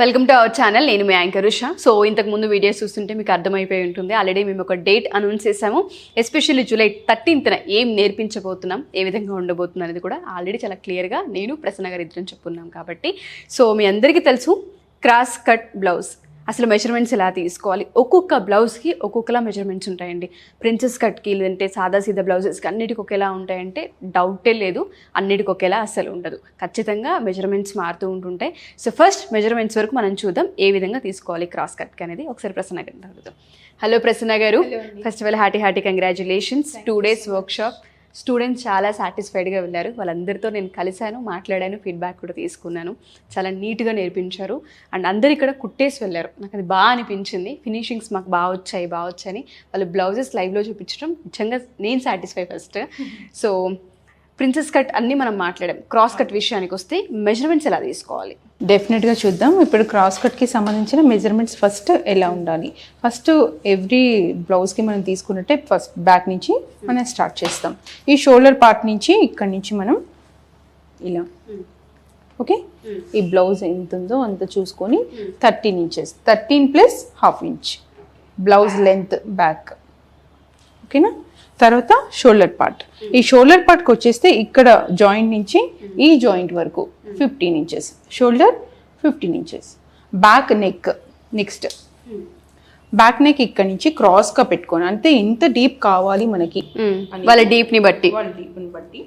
Welcome to our channel నేను మీ anchor Usha. So ఇంతకు ముందు వీడియోస్ చూస్తుంటే మీకు అర్థమైపోయి ఉంటుంది. ఆల్రెడీ మేము ఒక డేట్ అనౌన్స్ చేసాము. ఎస్పెషల్లీ జూలై థర్టీన్త్న ఏం నేర్పించబోతున్నాం ఏ విధంగా ఉండబోతున్నాం అనేది కూడా ఆల్రెడీ చాలా క్లియర్గా నేను ప్రసన్న గారు ఇద్దరం చెప్పుకున్నాం కాబట్టి. సో మీ అందరికీ తెలుసు క్రాస్ కట్ బ్లౌజ్ అసలు మెజర్మెంట్స్ ఎలా తీసుకోవాలి? ఒక్కొక్క బ్లౌజ్కి ఒక్కొక్కలా మెజర్మెంట్స్ ఉంటాయండి. ప్రిన్సెస్ కట్కి లేదంటే సాదా సీదా బ్లౌజెస్కి అన్నిటికి ఒకేలా ఉంటాయంటే డౌటే లేదు. అన్నిటికి ఒకేలా అసలు ఉండదు. ఖచ్చితంగా మెజర్మెంట్స్ మారుతూ ఉంటుంటాయి. సో ఫస్ట్ మెజర్మెంట్స్ వరకు మనం చూద్దాం ఏ విధంగా తీసుకోవాలి క్రాస్ కట్కి అనేది. ఒకసారి ప్రసన్న అడుగుదాం. హలో ప్రసన్న గారు. First of all happy happy congratulations two days workshop students చాలా సాటిస్ఫైడ్గా వెళ్ళారు. వాళ్ళందరితో నేను కలిశాను మాట్లాడాను ఫీడ్బ్యాక్ కూడా తీసుకున్నాను. చాలా నీట్గా నేర్పించారు. అండ్ అందరు ఇక్కడ కుట్టేసి వెళ్ళారు. నాకు అది బాగా అనిపించింది. ఫినిషింగ్స్ మాకు బాగా వచ్చాయి బాగా వచ్చాయని. వాళ్ళు బ్లౌజెస్ లైవ్లో చూపించడం నిజంగా నేను satisfy first. So princess cut అన్నీ మనం మాట్లాడాం. క్రాస్ కట్ విషయానికి వస్తే మెజర్మెంట్స్ ఎలా తీసుకోవాలి? డెఫినెట్గా చూద్దాం. ఇప్పుడు క్రాస్ కట్కి సంబంధించిన మెజర్మెంట్స్ ఫస్ట్ ఎలా ఉండాలి? ఫస్ట్ ఎవ్రీ బ్లౌజ్కి మనం తీసుకున్నట్టే ఫస్ట్ బ్యాక్ నుంచి మనం స్టార్ట్ చేస్తాం. ఈ షోల్డర్ పార్ట్ నుంచి ఇక్కడ నుంచి మనం ఇలా. ఓకే ఈ బ్లౌజ్ ఎంత ఉందో అంత చూసుకొని thirteen inches thirteen plus half inch blouse length back ఓకేనా? తర్వాత షోల్డర్ పార్ట్. ఈ షోల్డర్ పార్ట్కి వచ్చేస్తే ఇక్కడ జాయింట్ నుంచి ఈ జాయింట్ వరకు fifteen inches. Shoulder fifteen inches. Back neck next. Back neck ఇక్కడ నుంచి క్రాస్గా పెట్టుకొని అంటే ఎంత డీప్ కావాలి మనకి. వాళ్ళ డీప్ని బట్టి. వాళ్ళ డీప్ని బట్టి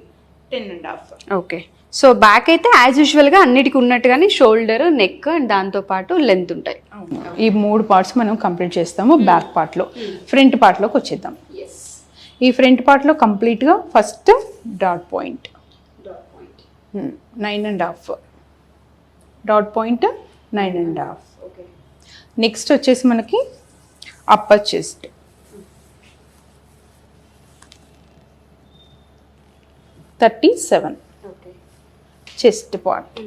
ten and half. Okay. So back అయితే యాజ్ యూజువల్గా అన్నిటికీ ఉన్నట్టుగానే షోల్డర్ నెక్ అండ్ దాంతోపాటు లెంత్ ఉంటాయి. ఈ మూడు పార్ట్స్ మనం కంప్లీట్ చేస్తాము బ్యాక్ పార్ట్లో. ఫ్రంట్ పార్ట్లోకి వచ్చేద్దాం. ఈ ఫ్రంట్ పార్ట్లో కంప్లీట్గా first dot point. Nine and half dot point nine and half next వచ్చేసి మనకి upper chest thirty seven chest part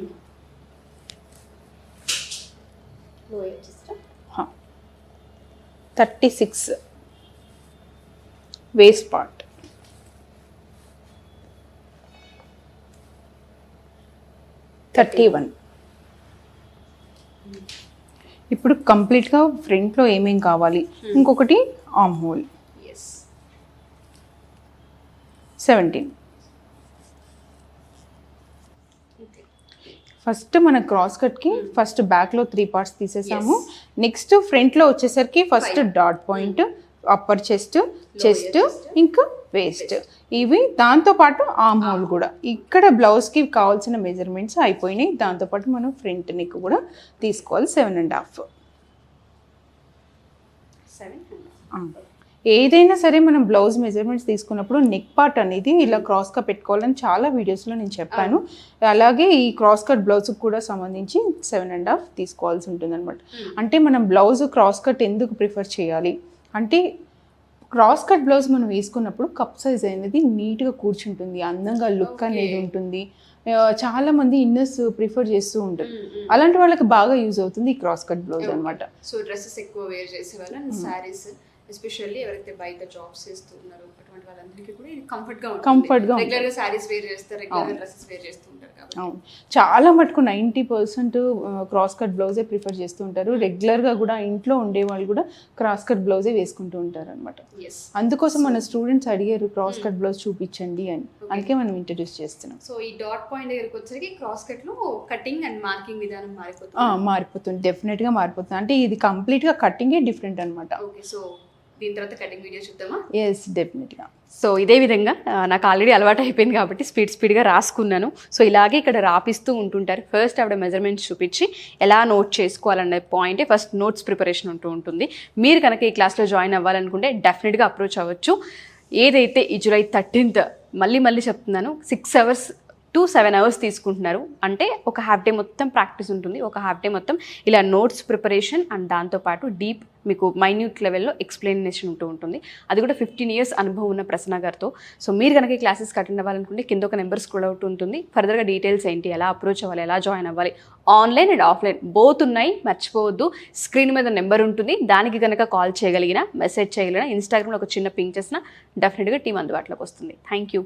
thirty six waist part thirty one ఇప్పుడు కంప్లీట్గా ఫ్రంట్లో ఏమేం కావాలి? ఇంకొకటి ఆమ్ హోల్ సెవెంటీన్ ఫస్ట్ మన క్రాస్ కట్కి ఫస్ట్ బ్యాక్లో త్రీ పార్ట్స్ తీసేసాము. నెక్స్ట్ ఫ్రంట్లో వచ్చేసరికి first dot point upper chest chest ఇంకా వేస్ట్ ఇవి దాంతోపాటు ఆమ్ హోల్ కూడా. ఇక్కడ బ్లౌజ్కి కావాల్సిన మెజర్మెంట్స్ అయిపోయినాయి. దాంతోపాటు మనం ఫ్రంట్ నెక్ కూడా తీసుకోవాలి. సెవెన్ అండ్ హాఫ్ ఏదైనా సరే మనం బ్లౌజ్ మెజర్మెంట్స్ తీసుకున్నప్పుడు నెక్ పార్ట్ అనేది ఇలా క్రాస్గా పెట్టుకోవాలని చాలా వీడియోస్లో నేను చెప్పాను. అలాగే ఈ క్రాస్ కట్ బ్లౌజ్కి కూడా సంబంధించి సెవెన్ అండ్ హాఫ్ తీసుకోవాల్సి ఉంటుంది అనమాట అంటే మనం బ్లౌజ్ క్రాస్ కట్ ఎందుకు ప్రిఫర్ చేయాలి? అంటే క్రాస్ కట్ బ్లౌజ్ మనం వేసుకున్నప్పుడు కప్ సైజ్ అనేది నీట్గా కూర్చుంటుంది అందంగా లుక్ అనేది ఉంటుంది. చాలా మంది ఇన్నర్స్ ప్రిఫర్ చేస్తూ ఉంటారు. అలాంటి వాళ్ళకి బాగా యూజ్ అవుతుంది ఈ క్రాస్ కట్ బ్లౌజ్ అనమాట సో డ్రెస్సెస్ ఎక్కువ వేర్ చేసే వాళ్ళు శారీస్ ఎస్పెషల్లీ ఎవరైతే బయట జాబ్స్ చేస్తున్నారు అటువంటి వాళ్ళందరికీ కూడా ఇది కంఫర్ట్గా ఉంటుంది. Comfort గా రెగ్యులర్గా శారీస్ వేర్ చేస్తారు రెగ్యులర్ డ్రెస్సెస్ వేర్ చేస్తూ ఉంటారు అవును. చాలా మటుకు నైంటీ పర్సెంట్ క్రాస్ కట్ బ్లౌజే ప్రిఫర్ చేస్తూ ఉంటారు. రెగ్యులర్గా కూడా ఇంట్లో ఉండే వాళ్ళు కూడా క్రాస్ కట్ బ్లౌజే వేసుకుంటూ ఉంటారు అనమాట అందుకోసం మన స్టూడెంట్స్ అడిగారు క్రాస్ కట్ బ్లౌజ్ చూపించండి అని. అందుకే మనం ఇంట్రడ్యూస్ చేస్తున్నాం. సో ఈ డాట్ పాయింట్ దగ్గరికి వచ్చరికి క్రాస్ కట్లో కటింగ్ అండ్ మార్కింగ్ విధానం మారిపోతుంది. మారిపోతుంది. డెఫినెట్గా మారిపోతుంది. అంటే ఇది కంప్లీట్గా కట్టింగే డిఫరెంట్ అనమాట ఓకే సో దీని తర్వాత కటింగ్ వీడియో చూద్దామా? ఎస్ డెఫినెట్గా సో ఇదే విధంగా నాకు ఆల్రెడీ అలవాటు అయిపోయింది కాబట్టి స్పీడ్ స్పీడ్గా రాసుకున్నాను. సో ఇలాగే ఇక్కడ రాపిస్తూ ఉంటుంటారు. ఫస్ట్ ఆవిడ మెజర్మెంట్స్ చూపించి ఎలా నోట్ చేసుకోవాలనే పాయింటే ఫస్ట్ నోట్స్ ప్రిపరేషన్ ఉంటూ ఉంటుంది. మీరు కనుక ఈ క్లాస్లో జాయిన్ అవ్వాలనుకుంటే డెఫినెట్గా అప్రోచ్ అవ్వచ్చు. ఏదైతే ఈ జూలై థర్టీన్త్ మళ్ళీ మళ్ళీ చెప్తున్నాను six hours to seven hours తీసుకుంటున్నారు. అంటే ఒక హాఫ్ డే మొత్తం ప్రాక్టీస్ ఉంటుంది. ఒక హాఫ్ డే మొత్తం ఇలా నోట్స్ ప్రిపరేషన్ అండ్ దాంతోపాటు డీప్ మీకు మైన్యూట్ లెవెల్లో ఎక్స్ప్లెనేషన్ ఉంటూ ఉంటుంది. అది కూడా ఫిఫ్టీన్ ఇయర్స్ అనుభవం ఉన్న ప్రసన్న గారితో. సో మీరు కనుక క్లాసెస్ క్లాసెస్కి అటెండ్ అవ్వాలనుకుంటే కింద ఒక నెంబర్ స్క్రోల్ అవుట్ ఉంటుంది. ఫర్దర్గా డీటెయిల్స్ ఏంటి ఎలా అప్రోచ్ అవ్వాలి ఎలా జాయిన్ అవ్వాలి ఆన్లైన్ అండ్ ఆఫ్లైన్ బోత్ ఉన్నాయి మర్చిపోవద్దు. స్క్రీన్ మీద నెంబర్ ఉంటుంది. దానికి కనుక కాల్ చేయగలిగిన మెసేజ్ చేయగలిగిన ఇన్స్టాగ్రామ్లో ఒక చిన్న పింక్ చేసిన డెఫినెట్గా టీం అందుబాటులోకి వస్తుంది. Thank you